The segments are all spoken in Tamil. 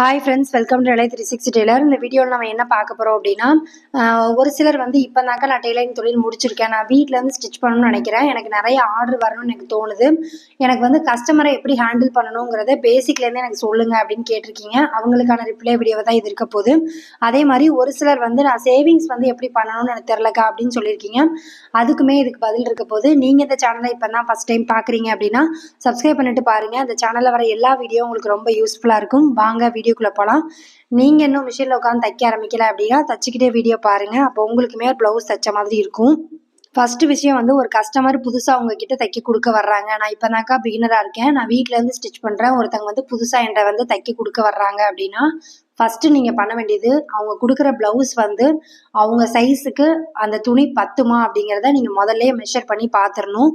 Hi friends welcome to three sixty tailor இந்த வீடியோவில் நம்ம என்ன பார்க்க போகிறோம் அப்படின்னா ஒரு சிலர் வந்து இப்போ தாக்கா நான் டெய்லரிங் தொழில் முடிச்சிருக்கேன். நான் வீட்டிலேருந்து ஸ்டிச் பண்ணணும்னு நினைக்கிறேன். எனக்கு நிறைய ஆர்டர் வரணும்னு எனக்கு தோணுது. எனக்கு வந்து கஸ்டமரை எப்படி ஹேண்டில் பண்ணணுங்கிறத பேசிக்லேருந்து எனக்கு சொல்லுங்கள் அப்படின்னு கேட்டிருக்கீங்க. அவங்களுக்கான ரிப்ளை வீடியோவை தான் இது இருக்க போது அதே மாதிரி ஒரு சிலர் வந்து நான் சேவிங்ஸ் வந்து எப்படி பண்ணணும்னு எனக்கு தெரிலக்கா அப்படின்னு சொல்லியிருக்கீங்க. அதுக்குமே இதுக்கு பதில் இருக்க போது நீங்கள் இந்த சேனலை இப்போ தான் ஃபஸ்ட் டைம் பார்க்குறீங்க அப்படின்னா சப்ஸ்கிரைப் பண்ணிட்டு பாருங்கள் அந்த சேனலில் வர எல்லா வீடியோ உங்களுக்கு ரொம்ப யூஸ்ஃபுல்லாக இருக்கும். வாங்க வீடியோ வீடியோக்குள்ளே போகலாம் நீங்கள் இன்னும் மிஷினில் உட்காந்து தைக்க ஆரம்பிக்கல அப்படின்னா தச்சுக்கிட்டே வீடியோ பாருங்கள் அப்போ உங்களுக்குமே ப்ளவுஸ் தைச்ச மாதிரி இருக்கும். ஃபர்ஸ்ட் விஷயம் வந்து ஒரு கஸ்டமர் புதுசாக உங்ககிட்ட தைக்க கொடுக்க வர்றாங்க. நான் இப்போ தாக்கா பிகினராக இருக்கேன். நான் வீட்டிலேருந்து ஸ்டிச் பண்ணுறேன் ஒருத்தங்க வந்து புதுசாக என்கிட்ட வந்து தைக்க கொடுக்க வர்றாங்க அப்படின்னா ஃபஸ்ட்டு நீங்கள் பண்ண வேண்டியது அவங்க கொடுக்குற ப்ளவுஸ் வந்து அவங்க சைஸுக்கு அந்த துணி பத்துமா அப்படிங்கிறத நீங்கள் முதல்ல மெஷர் பண்ணி பார்த்துடணும்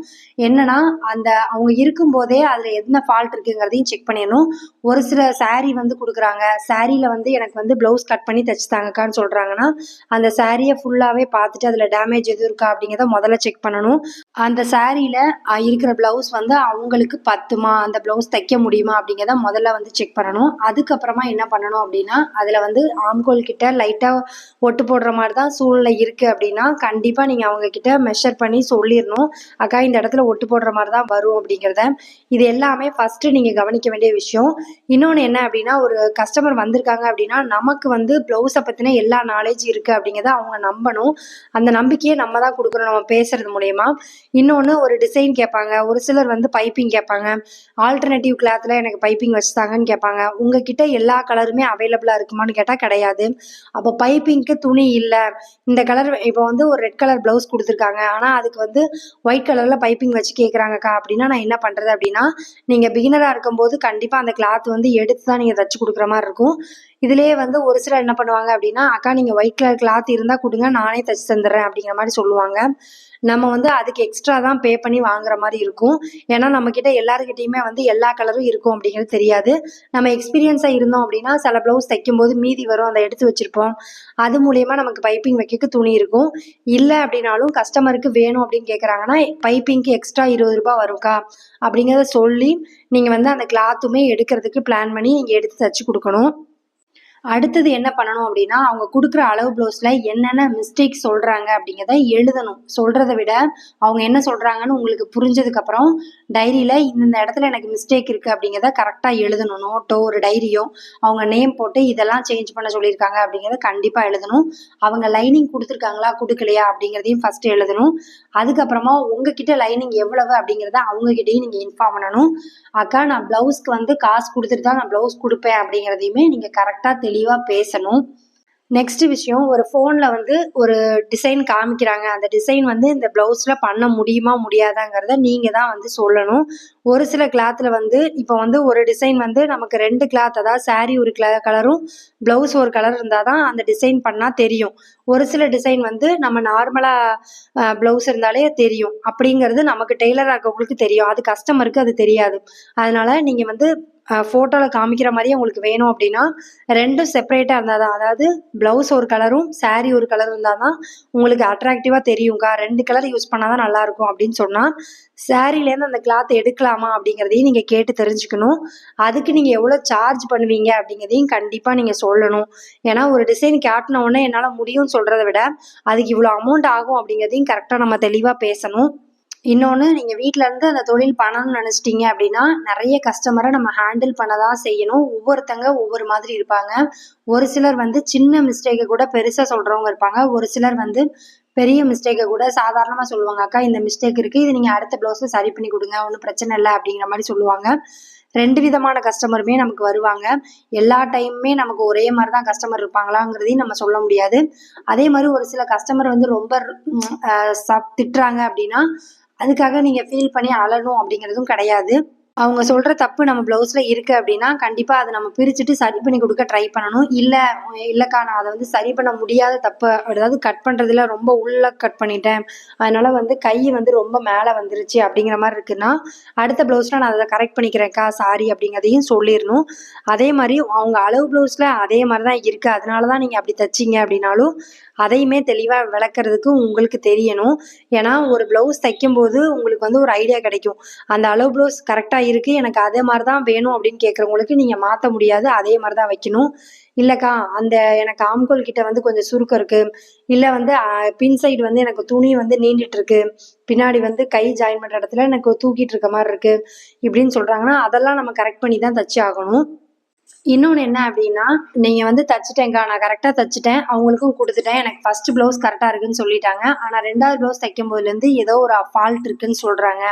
என்னன்னா அந்த அவங்க இருக்கும்போதே அதில் என்ன ஃபால்ட் இருக்குங்கிறதையும் செக் பண்ணிடணும். ஒரு சில சாரீ வந்து கொடுக்குறாங்க. சாரியில் வந்து எனக்கு வந்து ப்ளவுஸ் கட் பண்ணி தைச்சு தாங்கக்கான்னு சொல்கிறாங்கன்னா அந்த சாரியை ஃபுல்லாகவே பார்த்துட்டு அதில் டேமேஜ் எதுவும் இருக்கா அப்படிங்கிறத முதல்ல செக் பண்ணணும். அந்த சாரியில் இருக்கிற ப்ளவுஸ் வந்து அவங்களுக்கு பத்துமா? அந்த ப்ளவுஸ் தைக்க முடியுமா அப்படிங்கிறத முதல்ல வந்து செக் பண்ணணும். அதுக்கப்புறமா என்ன பண்ணணும் அப்படின்னா அதில் வந்து ஆம்கோல் கிட்ட லைட்டாக ஒட்டு போடுற மாதிரி தான் சூழ்நிலை இருக்குது அப்படின்னா கண்டிப்பாக நீங்கள் அவங்கக்கிட்ட மெஷர் பண்ணி சொல்லிடணும். அக்கா இந்த இடத்துல ஒட்டு போடுற மாதிரி தான் வரும் அப்படிங்கிறத. இது எல்லாமே ஃபஸ்ட்டு நீங்கள் கவனிக்க வேண்டிய விஷயம். இன்னொன்று என்ன அப்படின்னா ஒரு கஸ்டமர் வந்திருக்காங்க அப்படின்னா நமக்கு வந்து ப்ளவுஸை பற்றின எல்லா நாலேஜ் இருக்குது அப்படிங்கிறத அவங்க நம்பணும். அந்த நம்பிக்கையை நம்ம தான் கொடுக்குறோம் நம்ம பேசுறது மூலயமா. இன்னொன்று ஒரு டிசைன் கேட்பாங்க. ஒரு சிலர் வந்து பைப்பிங் கேட்பாங்க. ஆல்டர்னேட்டிவ் கிளாத்தில் எனக்கு பைப்பிங் வச்சுத்தாங்கன்னு கேட்பாங்க. உங்ககிட்ட எல்லா கலருமே அவைலபிள் அவைலபிளாக இருக்குமான்னு கேட்டால் கிடையாது. அப்போ பைப்பிங்க்கு துணி இல்லை. இந்த கலர் இப்போ வந்து ஒரு ரெட் கலர் ப்ளவுஸ் கொடுத்துருக்காங்க. ஆனால் அதுக்கு வந்து ஒயிட் கலரில் பைப்பிங் வச்சு கேட்குறாங்கக்கா அப்படின்னா நான் என்ன பண்ணுறது அப்படின்னா நீங்கள் பிகினராக இருக்கும்போது கண்டிப்பாக அந்த கிளாத் வந்து எடுத்து தான் நீங்கள் தச்சு கொடுக்குற மாதிரி இருக்கும். இதுலேயே வந்து ஒரு சிலர் என்ன பண்ணுவாங்க அப்படின்னா அக்கா நீங்கள் ஒயிட் கலர் கிளாத் இருந்தால் கொடுங்க நானே தச்சு தந்துடுறேன் அப்படிங்கிற மாதிரி சொல்லுவாங்க. நம்ம வந்து அதுக்கு எக்ஸ்ட்ரா தான் பே பண்ணி வாங்குற மாதிரி இருக்கும். ஏன்னா நம்மக்கிட்ட எல்லாருக்கிட்டையுமே வந்து எல்லா கலரும் இருக்கும் அப்படிங்கிறது தெரியாது. நம்ம எக்ஸ்பீரியன்ஸாக இருந்தோம் அப்படின்னா சில ப்ளவுஸ் தைக்கும்போது மீதி வரும் அதை எடுத்து வச்சுருப்போம். அது மூலியமாக நமக்கு பைப்பிங் வைக்க துணி இருக்கும். இல்லை அப்படின்னாலும் கஸ்டமருக்கு வேணும் அப்படின்னு கேட்குறாங்கன்னா பைப்பிங்க்கு எக்ஸ்ட்ரா இருபது ரூபாய் வரும்க்கா அப்படிங்கிறத சொல்லி நீங்கள் வந்து அந்த கிளாத்துமே எடுக்கிறதுக்கு பிளான் பண்ணி நீங்கள் எடுத்து தச்சு கொடுக்கணும். அடுத்தது என்ன பண்ணணும் அப்படின்னா அவங்க கொடுக்குற அளவு ப்ளவுஸில் என்னென்ன மிஸ்டேக் சொல்கிறாங்க அப்படிங்கிறத எழுதணும். சொல்கிறத விட அவங்க என்ன சொல்கிறாங்கன்னு உங்களுக்கு புரிஞ்சதுக்கப்புறம் டைரியில் இந்தந்த இடத்துல எனக்கு மிஸ்டேக் இருக்குது அப்படிங்கிறத கரெக்டாக எழுதணும். நோட்டோ ஒரு டைரியோ அவங்க நேம் போட்டு இதெல்லாம் சேஞ்ச் பண்ண சொல்லியிருக்காங்க அப்படிங்கிறத கண்டிப்பாக எழுதணும். அவங்க லைனிங் கொடுத்துருக்காங்களா கொடுக்கலையா அப்படிங்கிறதையும் ஃபஸ்ட்டு எழுதணும். அதுக்கப்புறமா உங்ககிட்ட லைனிங் எவ்வளவு அப்படிங்கிறத அவங்ககிட்டயும் நீங்கள் இன்ஃபார்ம் பண்ணணும். அக்கா நான் ப்ளவுஸ்க்கு வந்து காசு கொடுத்துட்டு தான் நான் ப்ளவுஸ் கொடுப்பேன் அப்படிங்கிறதையுமே நீங்கள் கரெக்டாக தெளிவாக பேசணும். நெக்ஸ்ட் விஷயம் ஒரு ஃபோனில் வந்து ஒரு டிசைன் காமிக்கிறாங்க. அந்த டிசைன் வந்து இந்த ப்ளவுஸில் பண்ண முடியுமா முடியாதாங்கிறத நீங்கள் தான் வந்து சொல்லணும். ஒரு சில கிளாத்தில் வந்து இப்போ வந்து ஒரு டிசைன் வந்து நமக்கு ரெண்டு கிளாத் அதாவது சாரீ ஒரு கிள கலரும் ப்ளவுஸ் ஒரு கலர் இருந்தால் தான் அந்த டிசைன் பண்ணால் தெரியும். ஒரு சில டிசைன் வந்து நம்ம நார்மலாக ப்ளவுஸ் இருந்தாலே தெரியும். அப்படிங்கிறது நமக்கு டெய்லர் ஆகவங்களுக்கு தெரியும். அது கஸ்டமருக்கு அது தெரியாது. அதனால் நீங்கள் வந்து ஃபோட்டோவில் காமிக்கிற மாதிரியே உங்களுக்கு வேணும் அப்படின்னா ரெண்டும் செப்பரேட்டாக இருந்தால் தான் அதாவது ப்ளவுஸ் ஒரு கலரும் சாரீ ஒரு கலர் இருந்தால் தான் உங்களுக்கு அட்ராக்டிவாக தெரியும்க்கா. ரெண்டு கலர் யூஸ் பண்ணால் தான் நல்லாயிருக்கும் அப்படின்னு சொன்னால் சாரீலேருந்து அந்த கிளாத் எடுக்கலாமா அப்படிங்கிறதையும் நீங்கள் கேட்டு தெரிஞ்சுக்கணும். அதுக்கு நீங்கள் எவ்வளோ சார்ஜ் பண்ணுவீங்க அப்படிங்கிறதையும் கண்டிப்பாக நீங்கள் சொல்லணும். ஏன்னா ஒரு டிசைன் காட்டின உடனே என்னால் முடியும்னு சொல்கிறத விட அதுக்கு இவ்வளோ அமௌண்ட் ஆகும் அப்படிங்கிறதையும் கரெக்டாக நம்ம தெளிவாக பேசணும். இன்னொன்று நீங்கள் வீட்டில் இருந்து அந்த தொழில் பண்ணணும்னு நினச்சிட்டீங்க அப்படின்னா நிறைய கஸ்டமரை நம்ம ஹேண்டில் பண்ண தான் செய்யணும். ஒவ்வொருத்தங்க ஒவ்வொரு மாதிரி இருப்பாங்க. ஒரு சிலர் வந்து சின்ன மிஸ்டேக்கை கூட பெருசாக சொல்கிறவங்க இருப்பாங்க. ஒரு சிலர் வந்து பெரிய மிஸ்டேக்கை கூட சாதாரணமாக சொல்லுவாங்க. அக்கா இந்த மிஸ்டேக் இருக்குது இது நீங்கள் அடுத்த ப்ளவுஸை சரி பண்ணி கொடுங்க. ஒன்றும் பிரச்சனை இல்லை. அப்படிங்கிற மாதிரி சொல்லுவாங்க. ரெண்டு விதமான கஸ்டமருமே நமக்கு வருவாங்க. எல்லா டைமுமே நமக்கு ஒரே மாதிரி தான் கஸ்டமர் இருப்பாங்களாங்கிறதையும் நம்ம சொல்ல முடியாது. அதே மாதிரி ஒரு சில கஸ்டமர் வந்து ரொம்ப திட்டுறாங்க அப்படின்னா அதுக்காக நீங்கள் ஃபீல் பண்ணி அழணும் அப்படிங்கிறதும் கிடையாது. அவங்க சொல்கிற தப்பு நம்ம ப்ளவுஸில் இருக்குது அப்படின்னா கண்டிப்பாக அதை நம்ம பிரிச்சுட்டு சரி பண்ணி கொடுக்க ட்ரை பண்ணணும். இல்லை இல்லைக்கா நான் அதை வந்து சரி பண்ண முடியாத தப்பு அதாவது கட் பண்ணுறதுல ரொம்ப உள்ள கட் பண்ணிட்டேன். அதனால வந்து கை வந்து ரொம்ப மேலே வந்துருச்சு அப்படிங்கிற மாதிரி இருக்குன்னா அடுத்த ப்ளவுஸில் நான் அதை கரெக்ட் பண்ணிக்கிறேன்க்கா சாரி அப்படிங்கிறதையும் சொல்லிடணும். அதே மாதிரி அவங்க அளவு ப்ளவுஸில் அதே மாதிரி தான் இருக்குது அதனால தான் நீங்கள் அப்படி தைச்சிங்க அப்படின்னாலும் அதையுமே தெளிவாக விளக்குறதுக்கு உங்களுக்கு தெரியணும். ஏன்னா ஒரு ப்ளவுஸ் தைக்கும்போது உங்களுக்கு வந்து ஒரு ஐடியா கிடைக்கும். அந்த அளவு ப்ளவுஸ் கரெக்டாக மாதிரி இருக்குது எனக்கு அதே மாதிரி தான் வேணும் அப்படின்னு கேட்குறவங்களுக்கு நீங்கள் மாற்ற முடியாது. அதே மாதிரி தான் வைக்கணும். இல்லைக்கா அந்த எனக்கு ஆம்கோல் கிட்ட வந்து கொஞ்சம் சுருக்கம் இருக்குது இல்லை வந்து பின் சைடு வந்து எனக்கு துணி வந்து நீண்டிட்டு இருக்கு. பின்னாடி வந்து கை ஜாயின் பண்ணுற இடத்துல எனக்கு தூக்கிட்டு இருக்க மாதிரி இருக்குது இப்படின்னு சொல்கிறாங்கன்னா அதெல்லாம் நம்ம கரெக்ட் பண்ணி தான் தச்சு ஆகணும். இன்னொன்று என்ன அப்படின்னா நீங்கள் வந்து தச்சுட்டேங்க்கா நான் கரெக்டாக தச்சுட்டேன். அவங்களுக்கும் கொடுத்துட்டேன். எனக்கு ஃபர்ஸ்ட் ப்ளவுஸ் கரெக்டாக இருக்குன்னு சொல்லிட்டாங்க. ஆனால் ரெண்டாவது ப்ளவுஸ் தைக்கும் போதுலேருந்து ஏதோ ஒரு ஃபால்ட் இருக்குன்னு சொல்கிறாங்க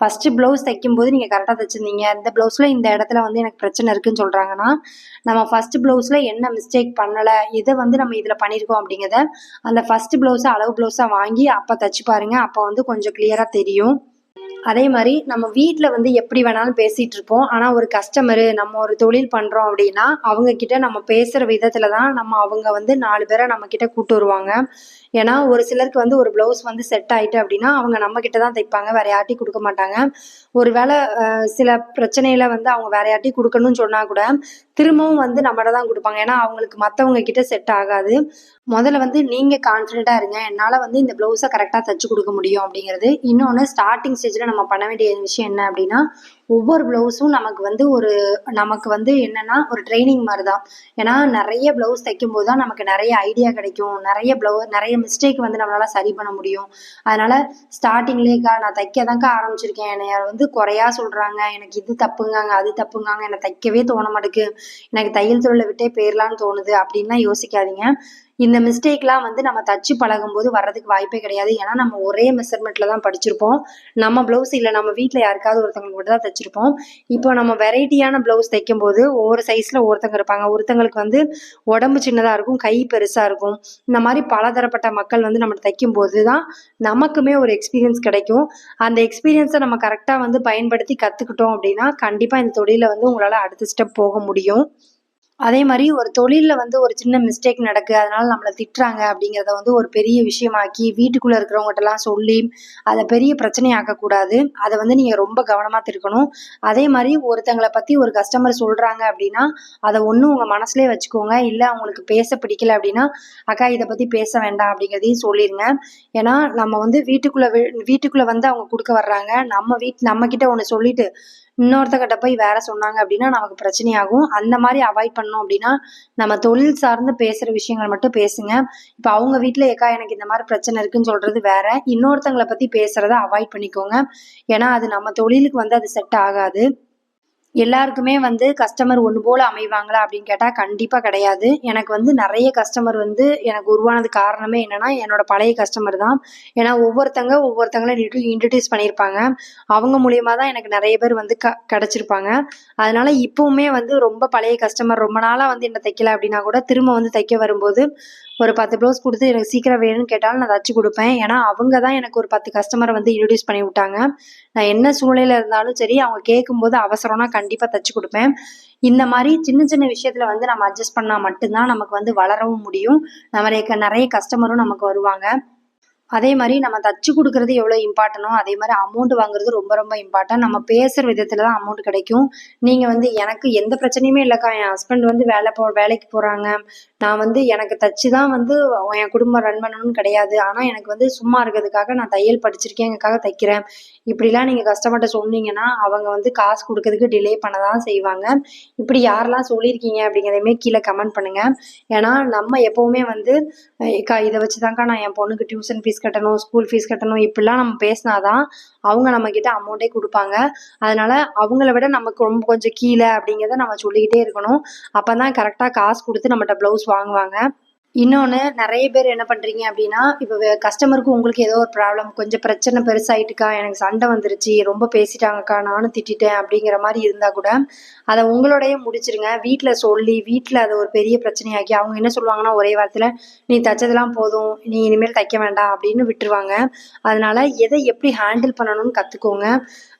ஃபஸ்ட்டு ப்ளவுஸ் தைக்கும்போது நீங்கள் கரெக்டாக தைச்சிருந்தீங்க. இந்த ப்ளவுஸில் இந்த இடத்துல வந்து எனக்கு பிரச்சனை இருக்குன்னு சொல்கிறாங்கன்னா நம்ம ஃபஸ்ட்டு ப்ளவுஸில் என்ன மிஸ்டேக் பண்ணலை எதை வந்து நம்ம இதில் பண்ணியிருக்கோம் அப்படிங்கிறத அந்த ஃபஸ்ட்டு ப்ளவுஸை அளவு ப்ளவுஸாக வாங்கி அப்போ தச்சு பாருங்கள் அப்போ வந்து கொஞ்சம் கிளியராக தெரியும். அதே மாதிரி நம்ம வீட்டில் வந்து எப்படி வேணாலும் பேசிகிட்டு இருப்போம் ஆனால் ஒரு கஸ்டமரு நம்ம ஒரு தொழில் பண்ணுறோம் அப்படின்னா அவங்க கிட்ட நம்ம பேசுகிற விதத்தில் தான் நம்ம அவங்க வந்து நாலு பேரை நம்ம கிட்ட கூட்டு வருவாங்க. ஏன்னா ஒரு சிலருக்கு வந்து ஒரு ப்ளவுஸ் வந்து செட் ஆகிட்டு அப்படின்னா அவங்க நம்ம கிட்ட தான் தைப்பாங்க. வேற யார்ட்டி கொடுக்க மாட்டாங்க. ஒரு வேளை சில பிரச்சனையில வந்து அவங்க வேற யார்ட்டி கொடுக்கணும்னு சொன்னால் கூட திரும்பவும் வந்து நம்மகிட்ட தான் கொடுப்பாங்க. ஏன்னா அவங்களுக்கு மற்றவங்க கிட்ட செட் ஆகாது. முதல்ல வந்து நீங்க கான்ஃபிடென்ட்டா இருங்க. என்னால வந்து இந்த ப்ளவுஸை கரெக்டாக தச்சு கொடுக்க முடியும் அப்படிங்கிறது. இன்னொன்று ஸ்டார்டிங் ஸ்டேஜில் நம்ம பண்ண வேண்டிய விஷயம் என்ன அப்படின்னா ஒவ்வொரு ப்ளவுஸும் நமக்கு வந்து ஒரு நமக்கு வந்து என்னன்னா ஒரு ட்ரைனிங் மாதிரி தான் ஏன்னா நிறைய ப்ளவுஸ் தைக்கும் போது தான் நமக்கு நிறைய ஐடியா கிடைக்கும். நிறைய ப்ளவு நிறைய மிஸ்டேக் வந்து நம்மளால சரி பண்ண முடியும். அதனால ஸ்டார்டிங்லேயேக்கா நான் தைக்க தான்க்கா ஆரம்பிச்சிருக்கேன் என்னைய வந்து குறையா சொல்றாங்க. எனக்கு இது தப்புங்காங்க அது தப்புங்காங்க. எனக்கு தைக்கவே தோண மாட்டேங்குது எனக்கு தையல் தொழிலை விட்டே போயிடலான்னு தோணுது அப்படின்லாம் யோசிக்காதீங்க. இந்த மிஸ்டேக்லாம் வந்து நம்ம தச்சு பழகும்போது வர்றதுக்கு வாய்ப்பே கிடையாது. ஏன்னா நம்ம ஒரே மெஷர்மெண்ட்ல தான் படிச்சிருப்போம். நம்ம ப்ளவுஸ் இல்லை நம்ம வீட்டில் யாருக்காவது ஒருத்தவங்களுக்கு மட்டும் தான் தைச்சிருப்போம். இப்போ நம்ம வெரைட்டியான ப்ளவுஸ் தைக்கும் போது ஒவ்வொரு சைஸில் ஒருத்தங்க இருப்பாங்க. ஒருத்தங்களுக்கு வந்து உடம்பு சின்னதாக இருக்கும் கை பெருசாக இருக்கும். இந்த மாதிரி பலதரப்பட்ட மக்கள் வந்து நம்ம தைக்கும் போது தான் நமக்குமே ஒரு எக்ஸ்பீரியன்ஸ் கிடைக்கும். அந்த எக்ஸ்பீரியன்ஸை நம்ம கரெக்டாக வந்து பயன்படுத்தி கற்றுக்கிட்டோம் அப்படின்னா கண்டிப்பாக இந்த தொழிலில் வந்து உங்களால் அடுத்த ஸ்டெப் போக முடியும். அதே மாதிரி ஒரு தொழிலில் வந்து ஒரு சின்ன மிஸ்டேக் நடக்கு அதனால நம்மளை திட்டுறாங்க அப்படிங்கிறத வந்து ஒரு பெரிய விஷயமாக்கி வீட்டுக்குள்ளே இருக்கிறவங்ககிட்டலாம் சொல்லி அதை பெரிய பிரச்சனையாக்கக்கூடாது. அதை வந்து நீங்கள் ரொம்ப கவனமாக இருக்கணும் அதே மாதிரி ஒருத்தங்களை பற்றி ஒரு கஸ்டமர் சொல்கிறாங்க அப்படின்னா அதை ஒன்றும் உங்கள் மனசுலேயே வச்சுக்கோங்க. இல்லை அவங்களுக்கு பேச பிடிக்கல அப்படின்னா அக்கா இதை பற்றி பேச வேண்டாம் அப்படிங்கிறதையும் சொல்லிடுங்க ஏன்னா நம்ம வந்து வீட்டுக்குள்ளே வீட்டுக்குள்ளே வந்து அவங்க கொடுக்க வர்றாங்க. நம்ம வீட் நம்மக்கிட்ட ஒன்று சொல்லிட்டு இன்னொருத்தக்கிட்ட போய் வேற சொன்னாங்க அப்படின்னா நமக்கு பிரச்சனையாகும். அந்த மாதிரி அவாய்ட் பண்ணோம் அப்படின்னா நம்ம தொழில் சார்ந்து பேசுகிற விஷயங்கள் மட்டும் பேசுங்க. இப்போ அவங்க வீட்டில் ஏக்கா எனக்கு இந்த மாதிரி பிரச்சனை இருக்குன்னு சொல்றது வேற. இன்னொருத்தங்களை பற்றி பேசுறத அவாய்ட் பண்ணிக்கோங்க. ஏன்னா அது நம்ம தொழிலுக்கு வந்து அது செட் ஆகாது. எல்லாருக்குமே வந்து கஸ்டமர் ஒன்று போல் அமைவாங்களா அப்படின்னு கேட்டால் கண்டிப்பாக கிடையாது. எனக்கு வந்து நிறைய கஸ்டமர் வந்து எனக்கு உருவானது காரணமே என்னன்னா என்னோட பழைய கஸ்டமர் தான். ஏன்னா ஒவ்வொருத்தங்க ஒவ்வொருத்தங்களும் இன்ட்ரடியூஸ் பண்ணியிருப்பாங்க. அவங்க மூலியமாக தான் எனக்கு நிறைய பேர் வந்து க கிடச்சிருப்பாங்க. அதனால் இப்போவுமே வந்து ரொம்ப பழைய கஸ்டமர் ரொம்ப நாளாக வந்து என்ன தைக்கல அப்படின்னா கூட திரும்ப வந்து தைக்க வரும்போது ஒரு பத்து ப்ளவுஸ் கொடுத்து எனக்கு சீக்கிரம் வேணும்னு கேட்டாலும் நான் தச்சு கொடுப்பேன். ஏன்னா அவங்க தான் எனக்கு ஒரு பத்து கஸ்டமரை வந்து இன்ட்ரடியூஸ் பண்ணி விட்டாங்க. நான் என்ன சூழ்நிலையில் இருந்தாலும் சரி அவங்க கேட்கும்போது அவசரம்னா கண்டிப்பாக தச்சு கொடுப்பேன். இந்த மாதிரி சின்ன சின்ன விஷயத்தில் வந்து நம்ம அட்ஜஸ்ட் பண்ணால் மட்டும்தான் நமக்கு வந்து வளரவும் முடியும். நிறைய நிறைய கஸ்டமரும் நமக்கு வருவாங்க. அதே மாதிரி நம்ம தச்சு கொடுக்கறது எவ்வளோ இம்பார்ட்டனோ அதே மாதிரி அமௌண்ட் வாங்குறது ரொம்ப ரொம்ப இம்பார்ட்டன்ட் நம்ம பேசுகிற விதத்தில் தான் அமௌண்ட் கிடைக்கும். நீங்கள் வந்து எனக்கு எந்த பிரச்சனையுமே இல்லைக்கா. என் ஹஸ்பண்ட் வந்து வேலை போ வேலைக்கு போகிறாங்க நான் வந்து எனக்கு தச்சு தான் வந்து என் குடும்பம் ரன் பண்ணணும்னு கிடையாது. ஆனால் எனக்கு வந்து சும்மா இருக்கிறதுக்காக நான் தையல் படிச்சிருக்கேங்கக்காக தைக்கிறேன். இப்படிலாம் நீங்கள் கஸ்டமர்கிட்ட சொன்னீங்கன்னா அவங்க வந்து காசு கொடுக்கறதுக்கு டிலே பண்ண தான் செய்வாங்க. இப்படி யாரெல்லாம் சொல்லியிருக்கீங்க அப்படிங்கிறதையுமே கீழே கமெண்ட் பண்ணுங்கள் ஏன்னா நம்ம எப்போவுமே வந்து அக்கா இதை வச்சு தான்க்கா நான் என் பொண்ணுக்கு டியூஷன் ஃபீஸ் கட்டணும் ஸ்கூல் ஃபீஸ் கட்டணும் இப்படிலாம் நம்ம பேசினாதான் அவங்க நம்மக்கிட்ட அமௌண்ட்டே கொடுப்பாங்க. அதனால அவங்கள விட நமக்கு ரொம்ப கொஞ்சம் கீழே அப்படிங்கிறத நம்ம சொல்லிக்கிட்டே இருக்கணும். அப்போ தான் கரெக்டாக காசு கொடுத்து நம்மகிட்ட ப்ளவுஸ் வாங்குவாங்க. இன்னொன்று நிறைய பேர் என்ன பண்ணுறீங்க அப்படின்னா இப்போ கஸ்டமருக்கு உங்களுக்கு ஏதோ ஒரு ப்ராப்ளம் கொஞ்சம் பிரச்சனை பெருசாயிட்டுக்கா எனக்கு சண்டை வந்துருச்சு ரொம்ப பேசிட்டாங்கக்கா நானும் திட்டிட்டேன் அப்படிங்கிற மாதிரி இருந்தால் கூட அதை உங்களோடய முடிச்சிருங்க. வீட்டில் சொல்லி வீட்டில் அதை ஒரு பெரிய பிரச்சனையாக்கி அவங்க என்ன சொல்லுவாங்கன்னா ஒரே வாரத்தில் நீ தைச்சதெல்லாம் போதும் நீ இனிமேல் தைக்க வேண்டாம் அப்படின்னு விட்டுருவாங்க. அதனால் எதை எப்படி ஹேண்டில் பண்ணணும்னு கற்றுக்கோங்க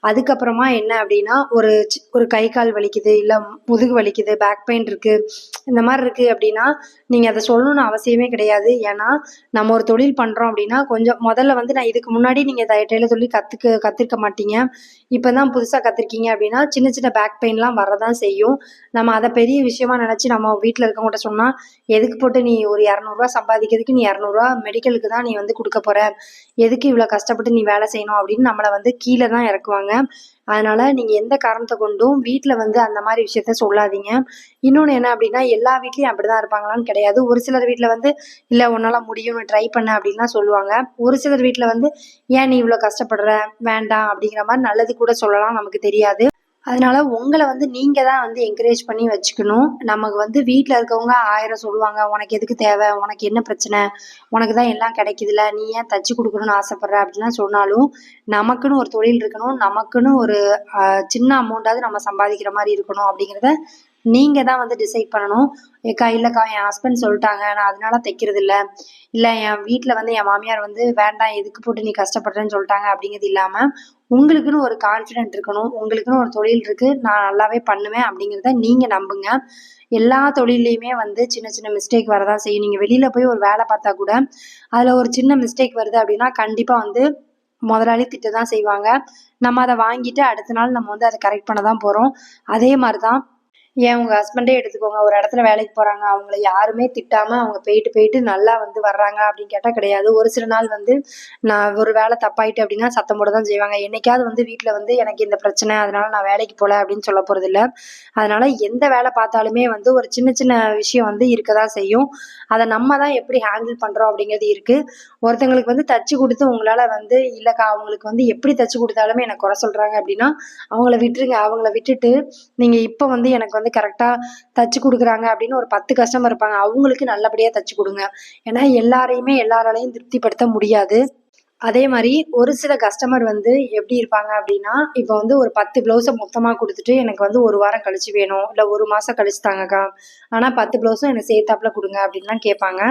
அதுக்கப்புறமா என்ன அப்படின்னா ஒரு ஒரு கை கால் வலிக்குது இல்லை முதுகு வலிக்குது பேக் பெயின் இருக்குது இந்த மாதிரி இருக்குது அப்படின்னா நீங்கள் அதை சொல்லணும்னு அவசியமே கிடையாது. ஏன்னா நம்ம ஒரு தொழில் பண்ணுறோம் அப்படின்னா கொஞ்சம் முதல்ல வந்து நான் இதுக்கு முன்னாடி நீங்கள் டெய்லர் தொழில் கற்றுக்க கற்றுக்க மாட்டீங்க. இப்போ தான் புதுசாக கற்றுருக்கீங்க அப்படின்னா சின்ன சின்ன பேக் பெயின்லாம் வரதான் செய்யும். நம்ம அதை பெரிய விஷயமா நினச்சி நம்ம வீட்டில் இருக்கவங்ககிட்ட சொன்னால் எதுக்கு போட்டு நீ ஒரு இரநூறுவா சம்பாதிக்கிறதுக்கு நீ இரநூறுவா மெடிக்கலுக்கு தான் நீ வந்து கொடுக்க போகிற எதுக்கு இவ்வளோ கஷ்டப்பட்டு நீ வேலை செய்யணும் அப்படின்னு நம்மளை வந்து கீழே தான் இறக்குவாங்க. அதனால நீங்கள் எந்த காரணத்தை கொண்டும் வீட்டில் வந்து அந்த மாதிரி விஷயத்த சொல்லாதீங்க. இன்னொன்று என்ன அப்படின்னா எல்லா வீட்லேயும் அப்படி தான் இருப்பாங்களான்னு கிடையாது. ஒரு சிலர் வீட்டில் வந்து இல்லை உன்னால் முடியும் ட்ரை பண்ண அப்படின்லாம் சொல்லுவாங்க. ஒரு சிலர் வீட்டில் வந்து ஏன் நீ இவ்வளோ கஷ்டப்படுற? வேண்டாம் அப்படிங்கிற மாதிரி நல்லது கூட சொல்லலாம் நமக்கு தெரியாது. அதனால உங்களை வந்து நீங்க தான் வந்து என்கரேஜ் பண்ணி வச்சுக்கணும். நமக்கு வந்து வீட்டில் இருக்கவங்க ஆயிரம் சொல்லுவாங்க உனக்கு எதுக்கு தேவை? உனக்கு என்ன பிரச்சனை? உனக்கு தான் எல்லாம் கிடைக்குதுல. நீ ஏன் தச்சு கொடுக்கணும்னு ஆசைப்படுற? அப்படிலாம் சொன்னாலும் நமக்குன்னு ஒரு தொழில் இருக்கணும். நமக்குன்னு ஒரு சின்ன அமௌண்ட்டாவது நம்ம சம்பாதிக்கிற மாதிரி இருக்கணும் அப்படிங்கிறத நீங்க தான் வந்து டிசைட் பண்ணணும். ஏக்கா இல்லைக்கா என் ஹஸ்பண்ட் சொல்லிட்டாங்க. நான் அதனால தைக்கிறது இல்லை. இல்லை என் வீட்டில் வந்து என் மாமியார் வந்து வேண்டாம் எதுக்கு போட்டு நீ கஷ்டப்படுறேன்னு சொல்லிட்டாங்க அப்படிங்கிறது இல்லாமல் உங்களுக்குன்னு ஒரு கான்ஃபிடென்ட் இருக்கணும் உங்களுக்குன்னு ஒரு தொழில் இருக்குது நான் நல்லாவே பண்ணுவேன் அப்படிங்கிறத நீங்கள் நம்புங்க. எல்லா தொழிலையுமே வந்து சின்ன சின்ன மிஸ்டேக் வரதான் செய்யும். நீங்கள் வெளியில் போய் ஒரு வேலை பார்த்தா கூட அதில் ஒரு சின்ன மிஸ்டேக் வருது அப்படின்னா கண்டிப்பாக வந்து முதலாளி திட்ட தான் செய்வாங்க. நம்ம அதை வாங்கிட்டு அடுத்த நாள் நம்ம வந்து அதை கரெக்ட் பண்ண தான் போகிறோம் அதே மாதிரி தான் ஏன் உங்கள் ஹஸ்பண்டே எடுத்துக்கோங்க. ஒரு இடத்துல வேலைக்கு போகிறாங்க அவங்கள யாருமே திட்டாமல் அவங்க போயிட்டு போயிட்டு நல்லா வந்து வர்றாங்க அப்படின்னு கேட்டால் கிடையாது. ஒரு சில நாள் வந்து நான் ஒரு வேலை தப்பாயிட்டு அப்படின்னா சத்தம் போட தான் செய்வாங்க. என்னைக்காவது வந்து வீட்டில் வந்து எனக்கு இந்த பிரச்சனை அதனால நான் வேலைக்கு போகல அப்படின்னு சொல்ல போறது அதனால் அதனால எந்த வேலை பார்த்தாலுமே வந்து ஒரு சின்ன சின்ன விஷயம் வந்து இருக்க தான் செய்யும். அதை நம்ம தான் எப்படி ஹேண்டில் பண்ணுறோம் அப்படிங்கிறது இருக்குது ஒருத்தங்களுக்கு வந்து தச்சு கொடுத்து உங்களால் வந்து இல்லைக்கா அவங்களுக்கு வந்து எப்படி தச்சு கொடுத்தாலுமே எனக்கு குறை சொல்கிறாங்க அப்படின்னா அவங்கள விட்டுருங்க. அவங்கள விட்டுட்டு நீங்கள் இப்போ வந்து எனக்கு வந்து வந்து கரெக்டாக தச்சு கொடுக்குறாங்க அப்படின்னு ஒரு பத்து கஸ்டமர் இருப்பாங்க. அவங்களுக்கு நல்லபடியாக தச்சு கொடுங்க. ஏன்னா எல்லாரையுமே எல்லாராலையும் திருப்திப்படுத்த முடியாது. அதே மாதிரி ஒரு சில கஸ்டமர் வந்து எப்படி இருப்பாங்க அப்படின்னா இப்போ வந்து ஒரு பத்து ப்ளவுஸை மொத்தமாக கொடுத்துட்டு எனக்கு வந்து ஒரு வாரம் கழிச்சு வேணும். இல்லை ஒரு மாதம் கழிச்சு தாங்கக்கா. ஆனால் பத்து ப்ளவுஸும் எனக்கு சேர்த்தாப்புல கொடுங்க அப்படின்லாம் கேட்பாங்க.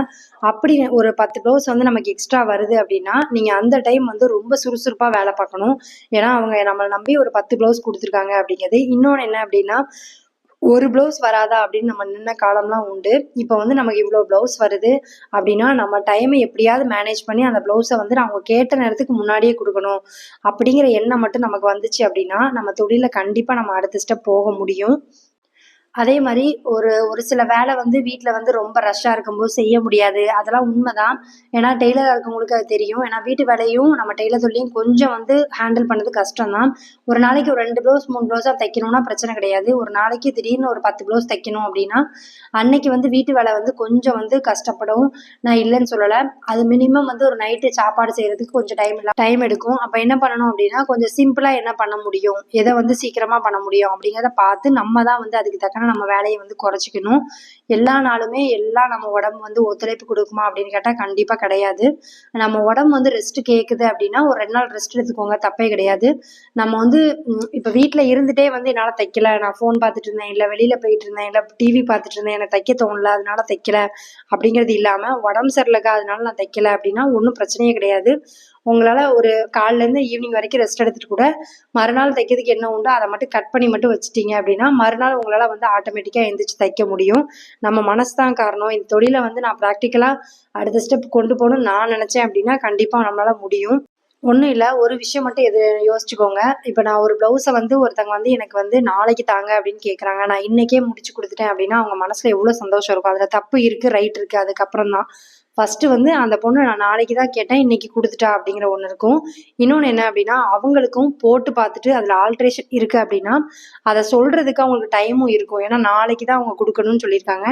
அப்படி ஒரு பத்து ப்ளவுஸ் வந்து நமக்கு எக்ஸ்ட்ரா வருது அப்படின்னா நீங்கள் அந்த டைம் வந்து ரொம்ப சுறுசுறுப்பாக வேலை பார்க்கணும். ஏன்னா அவங்க நம்மளை நம்பி ஒரு பத்து ப்ளவுஸ் கொடுத்துருக்காங்க அப்படிங்கிறது. இன்னொன்று என்ன அப்படின்னா ஒரு ப்ளவுஸ் வராதா அப்படின்னு நம்ம நின்ன காலம்லாம் உண்டு. இப்போ வந்து நமக்கு இவ்வளோ ப்ளவுஸ் வருது அப்படின்னா நம்ம டைமை எப்படியாவது மேனேஜ் பண்ணி அந்த ப்ளவுஸை வந்து அவங்க கேட்ட நேரத்துக்கு முன்னாடியே கொடுக்கணும். அப்படிங்கிற எண்ணம் மட்டும் நமக்கு வந்துச்சு அப்படின்னா நம்ம தொழிலில் கண்டிப்பாக நம்ம அடுத்த ஸ்டெப் போக முடியும். அதே மாதிரி ஒரு ஒரு சில வேலை வந்து வீட்டில் வந்து ரொம்ப ரஷ்ஷாக இருக்கும்போது செய்ய முடியாது. அதெல்லாம் உண்மைதான். ஏன்னா டெய்லராக இருக்கவங்களுக்கு அது தெரியும். ஏன்னா வீட்டு வேலையும் நம்ம டெய்லர் தொழிலையும் கொஞ்சம் வந்து ஹேண்டில் பண்ணது கஷ்டம்தான். ஒரு நாளைக்கு ஒரு ரெண்டு ப்ளவுஸ் மூணு ப்ளவுஸாக தைக்கணும்னா பிரச்சனை கிடையாது. ஒரு நாளைக்கு திடீர்னு ஒரு பத்து ப்ளவுஸ் தைக்கணும் அப்படின்னா அன்னைக்கு வந்து வீட்டு வேலை வந்து கொஞ்சம் வந்து கஷ்டப்படும். நான் இல்லைன்னு சொல்லலை. அது மினிமம் வந்து ஒரு நைட்டு சாப்பாடு செய்கிறதுக்கு கொஞ்சம் டைம் இல்லை டைம் எடுக்கும். அப்போ என்ன பண்ணணும் அப்படின்னா கொஞ்சம் சிம்பிளாக என்ன பண்ண முடியும்? எதை வந்து சீக்கிரமாக பண்ண முடியும் அப்படிங்கிறத பார்த்து நம்ம தான் வந்து அதுக்கு தக்கன நம்ம வேலையை வந்து குறைச்சிக்கணும். எல்லா நாளுமே எல்லாம் நம்ம உடம்பு வந்து ஒத்துழைப்பு கொடுக்குமா அப்படின்னு கேட்டால் கண்டிப்பாக கிடையாது. நம்ம உடம்பு வந்து ரெஸ்ட் கேட்குது அப்படின்னா ஒரு ரெண்டு நாள் ரெஸ்ட் எடுத்துக்கோங்க தப்பே கிடையாது. நம்ம வந்து இப்போ வீட்டில் இருந்துட்டே வந்து என்னால் தைக்கல. நான் ஃபோன் பார்த்துட்டு இருந்தேன். இல்லை வெளியில் போயிட்டு இருந்தேன். இல்லை டிவி பார்த்துட்டு இருந்தேன். எனக்கு தைக்க தோணல. அதனால தைக்கல. அப்படிங்கிறது இல்லாமல் உடம்பு சரியில்லைக்கா அதனால நான் தைக்கல அப்படின்னா ஒன்றும் பிரச்சனையே கிடையாது. உங்களால் ஒரு காலிலேருந்து ஈவினிங் வரைக்கும் ரெஸ்ட் எடுத்துட்டு கூட மறுநாள் தைக்கிறதுக்கு என்ன உண்டோ அதை மட்டும் கட் பண்ணி மட்டும் வச்சுட்டீங்க அப்படின்னா மறுநாள் உங்களால் வந்து ஆட்டோமேட்டிக்காக எந்திரிச்சு தைக்க முடியும். நம்ம மனசு தான் காரணம். இந்த தொழிலை வந்து நான் ப்ராக்டிக்கலாக அடுத்த ஸ்டெப் கொண்டு போகணும்னு நான் நினச்சேன் அப்படின்னா கண்டிப்பாக நம்மளால் முடியும். ஒன்றும் இல்லை ஒரு விஷயம் மட்டும் எது யோசிச்சுக்கோங்க. இப்போ நான் ஒரு ப்ளவுஸை வந்து ஒருத்தங்க வந்து எனக்கு வந்து நாளைக்கு தாங்க அப்படின்னு கேட்குறாங்க நான் இன்னைக்கே முடிச்சு கொடுத்துட்டேன் அப்படின்னா அவங்க மனசில் எவ்வளோ சந்தோஷம் இருக்கும். அதில் தப்பு இருக்குது ரைட் இருக்குது அதுக்கப்புறம் தான் ஃபஸ்ட்டு வந்து அந்த பொண்ணு நான் நாளைக்கு தான் கேட்டேன் இன்னைக்கு கொடுத்துட்டா அப்படிங்கிற ஒன்று இருக்கும். இன்னொன்று என்ன அப்படின்னா அவங்களுக்கும் போட்டு பார்த்துட்டு அதில் ஆல்ட்ரேஷன் இருக்குது அப்படின்னா அதை சொல்கிறதுக்கு அவங்களுக்கு டைமும் இருக்கும். ஏன்னா நாளைக்கு தான் அவங்க கொடுக்கணும்னு சொல்லியிருக்காங்க.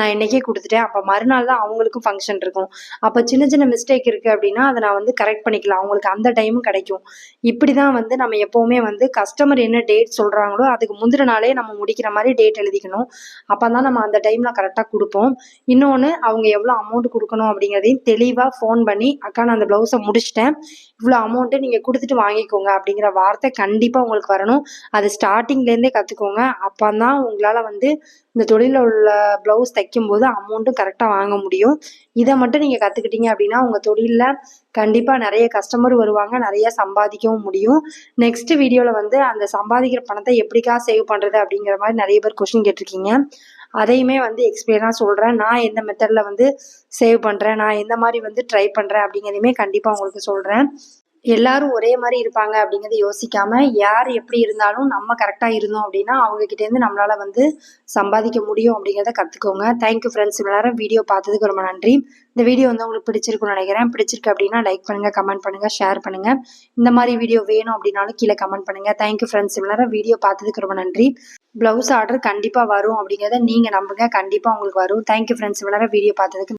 நான் இன்னைக்கே கொடுத்துட்டேன். அப்போ மறுநாள் தான் அவங்களுக்கும் ஃபங்க்ஷன் இருக்கும். அப்போ சின்ன சின்ன மிஸ்டேக் இருக்குது அப்படின்னா அதை நான் வந்து கரெக்ட் பண்ணிக்கலாம். அவங்களுக்கு அந்த டைமும் கிடைக்கும். இப்படி தான் வந்து நம்ம எப்போவுமே வந்து கஸ்டமர் என்ன டேட் சொல்கிறாங்களோ அதுக்கு முந்தின நாளே நம்ம முடிக்கிற மாதிரி டேட் எழுதிக்கணும். அப்போ தான் நம்ம அந்த டைமில் கரெக்டாக கொடுப்போம். இன்னொன்று அவங்க எவ்வளோ அமௌண்ட் கொடுக்கணும் அப்படிங்கிறதையும் தெளிவாக ஃபோன் பண்ணி அக்கா நான் அந்த ப்ளவுஸை முடிச்சிட்டேன். இவ்வளோ அமௌண்ட்டு நீங்கள் கொடுத்துட்டு வாங்கிக்கோங்க. அப்படிங்கிற வார்த்தை கண்டிப்பாக உங்களுக்கு வரணும். அது ஸ்டார்டிங்லேருந்தே கற்றுக்கோங்க அப்போ தான் உங்களால் வந்து இந்த தொழிலில் உள்ள ப்ளவுஸ் தைக்கும்போது அமௌண்ட்டும் கரெக்டாக வாங்க முடியும். இதை மட்டும் நீங்கள் கற்றுக்கிட்டீங்க அப்படின்னா உங்கள் தொழிலில் கண்டிப்பாக நிறைய கஸ்டமர் வருவாங்க. நிறைய சம்பாதிக்கவும் முடியும். நெக்ஸ்ட் வீடியோவில் வந்து அந்த சம்பாதிக்கிற பணத்தை எப்படிக்கா சேவ் பண்ணுறது அப்படிங்கிற மாதிரி நிறைய பேர் கொஷின் கேட்டிருக்கீங்க. அதையுமே வந்து எக்ஸ்பிளைனாக சொல்கிறேன் நான் எந்த மெத்தடில் வந்து சேவ் பண்ணுறேன் நான் எந்த மாதிரி வந்து ட்ரை பண்ணுறேன் அப்படிங்கிறதையுமே கண்டிப்பாக உங்களுக்கு சொல்கிறேன் எல்லாரும் ஒரே மாதிரி இருப்பாங்க அப்படிங்கிறத யோசிக்காம யார் எப்படி இருந்தாலும் நம்ம கரெக்டாக இருந்தோம் அப்படின்னா அவங்க கிட்டேருந்து நம்மளால வந்து சம்பாதிக்க முடியும் அப்படிங்கிறத கற்றுக்கோங்க தேங்க்யூ ஃப்ரெண்ட்ஸ் எல்லாரும் வீடியோ பார்த்ததுக்கு ரொம்ப நன்றி. இந்த வீடியோ வந்து உங்களுக்கு பிடிச்சிருக்குன்னு நினைக்கிறேன். பிடிச்சிருக்கு அப்படின்னா லைக் பண்ணுங்க கமெண்ட் பண்ணுங்க ஷேர் பண்ணுங்க. இந்த மாதிரி வீடியோ வேணும் அப்படின்னாலும் கீழே கமெண்ட் பண்ணுங்க. தேங்க்யூ ஃப்ரெண்ட்ஸ் எல்லாரும் வீடியோ பார்த்ததுக்கு ரொம்ப நன்றி. ப்ளவுஸ் ஆர்டர் கண்டிப்பாக வரும் அப்படிங்கிறத நீங்கள் நம்புங்க. கண்டிப்பாக உங்களுக்கு வரும். தேங்க்யூ ஃப்ரெண்ட்ஸ் எல்லாரும் வீடியோ பார்த்ததுக்கு